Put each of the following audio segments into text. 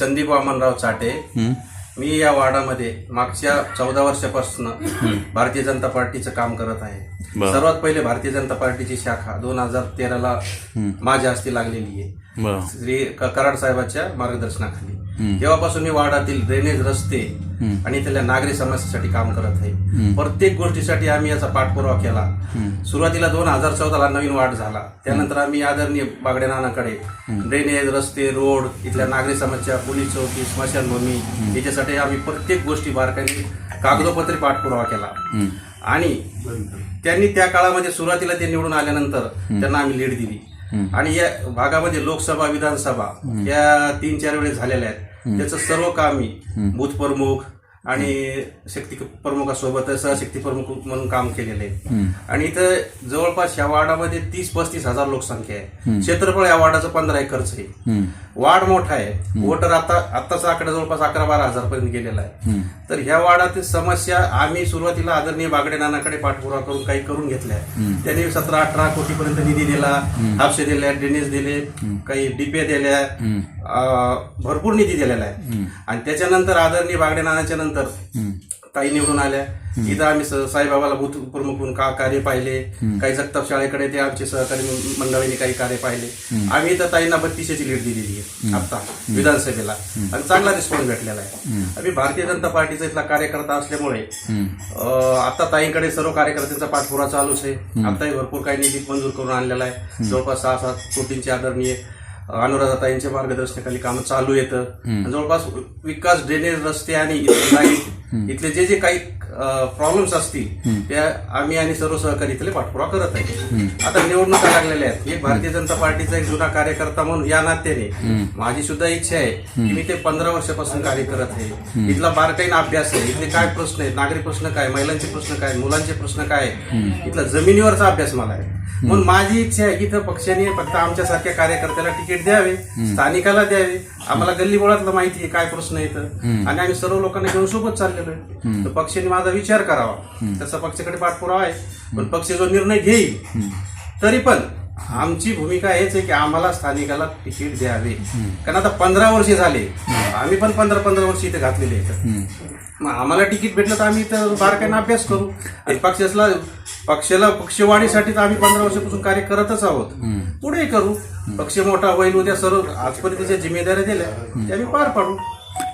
संदीप वामनराव चाटे? मी या वार्डामध्ये मागच्या चौदा वर्षापासून भारतीय जनता पार्टीचं काम करत आहे. सर्वात पहिले भारतीय जनता पार्टीची शाखा दोन हजार तेराला माझ्या हस्ते लागलेली आहे. श्री कराड साहेबांच्या मार्गदर्शनाखाली. तेव्हापासून मी वार्डातील ड्रेनेज रस्ते आणि त्याला नागरी समस्येसाठी काम करत आहे. प्रत्येक गोष्टीसाठी आम्ही याचा पाठपुरावा केला. सुरुवातीला दोन हजार चौदाला नवीन वाढ झाला. त्यानंतर आम्ही आदरणीय बागडे नानाकडे ड्रेनेज रस्ते रोड इथल्या नागरी समस्या पोलीस चौकी स्मशानभूमी याच्यासाठी आम्ही प्रत्येक गोष्टी बारकाईने कागदोपत्री पाठपुरावा केला. आणि त्यांनी त्या काळामध्ये सुरुवातीला ते निवडून आल्यानंतर त्यांना आम्ही लीड दिली. आणि या भागामध्ये लोकसभा विधानसभा या तीन चार वेळेस झालेल्या आहेत. त्याचं सर्व काम मी बूथ प्रमुख आणि शक्ती प्रमुखासोबत सहशक्ती प्रमुख म्हणून काम केलेलं आहे. आणि इथं जवळपास या वार्डामध्ये तीस पस्तीस हजार लोकसंख्या आहे. क्षेत्रफळ या वार्डाचं पंधरा एकरच आहे. वार्ड मोठा आहे. वोटर आता आताचा आकडा जवळपास अकरा बारा हजार पर्यंत गेलेला आहे. तर ह्या वार्डातील समस्या आम्ही सुरुवातीला आदरणीय बागडे नानाकडे पाठपुरावा करून काही करून घेतल्या. त्यांनी सतरा अठरा कोटी पर्यंत निधी दिला. हापशे दिल्या ड्रेनेज दिले काही डिपे दिल्या. भरपूर निधी दिलेला आहे. आणि त्याच्यानंतर आदरणीय बागडे नानाच्या नंतर ताई निवडून आल्या. इथं आम्ही साईबाबाला बूथ प्रमुख म्हणून का कार्य पाहिले. काही जगताप शाळेकडे ते आमचे सहकारी मंडळींनी काही कार्य पाहिले. आम्ही इथं ताईंना बत्तीसशेची लीड दिलेली आहे. आता विधानसभेला. आणि चांगला रिस्पॉन्स भेटलेला आहे. आम्ही भारतीय जनता पार्टीचा इथला कार्यकर्ता असल्यामुळे आता ताईंकडे सर्व कार्यकर्त्यांचा पाठपुरावा चालूच आहे. आताही भरपूर काही निधी मंजूर करून आणलेला आहे. जवळपास सहा सात कोटींची आदरणीय अनुराधाताईंच्या मार्गदर्शनाखाली कामं चालू येतं. जवळपास विकास ड्रेनेज रस्ते आणि इथले लाइट इथले जे जे काही प्रॉब्लेम्स असतील त्या आम्ही आणि सर्व सहकारी इथले पाठपुरावा करत आहे. आता निवडणुका लागलेल्या आहेत. एक भारतीय जनता पार्टीचा एक जुना कार्यकर्ता म्हणून या नात्याने माझी सुद्धा इच्छा आहे की मी ते पंधरा वर्षापासून कार्य करत आहे. इथला बारकाईन अभ्यास आहे इथले काय प्रश्न आहेत नागरी प्रश्न काय महिलांचे प्रश्न काय मुलांचे प्रश्न काय? इथला जमिनीवरचा अभ्यास मला आहे. म्हणून माझी इच्छा आहे की इथं पक्षाने फक्त आमच्यासारख्या कार्यकर्त्याला तिकीट द्यावे स्थानिकाला द्यावे. आम्हाला गल्ली बोळातलं माहिती आहे काय प्रश्न येतं आणि आम्ही सर्व लोकांना घेऊन सोबत चाललेलो आहे. तर पक्षाने माझा विचार करावा. तसा पक्षाकडे पाठपुरावा आहे. पण पक्ष जो निर्णय घेईल तरी पण आमची भूमिका हेच आहे की आम्हाला स्थानिकाला तिकीट द्यावे. कारण आता पंधरा वर्षे झाले. आम्ही पण पंधरा पंधरा वर्ष इथे घातलेले आहेत. मग आम्हाला तिकीट भेटलं तर आम्ही इथं बारकाईनं अभ्यास करू. आणि पक्षाला पक्षाला पक्षवाढीसाठी तर आम्ही पंधरा वर्षापासून कार्य करतच आहोत. पुढे करू. पक्ष मोठा होईल उद्या सर्व आजपर्यंत ज्या जिम्मेदाऱ्या दिल्या त्या आम्ही पार पाडू.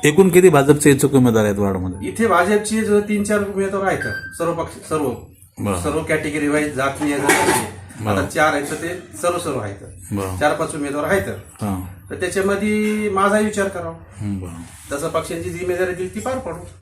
एकूण किती भाजपचे इच्छुक उमेदवार आहेत वार्डमध्ये? इथे भाजपचे जो तीन चार उमेदवार आहेत सर्व पक्ष सर्व बरं. सर्व कॅटेगरी वाईज जातीय जातीय. आता चार आहेत तर ते सर्व सर्व आहेत. चार पाच उमेदवार आहेत. हां. तर त्याच्यामध्ये माझा विचार करावा. तसं पक्षांची जिम्मेदारी दिली ती पार पाडू.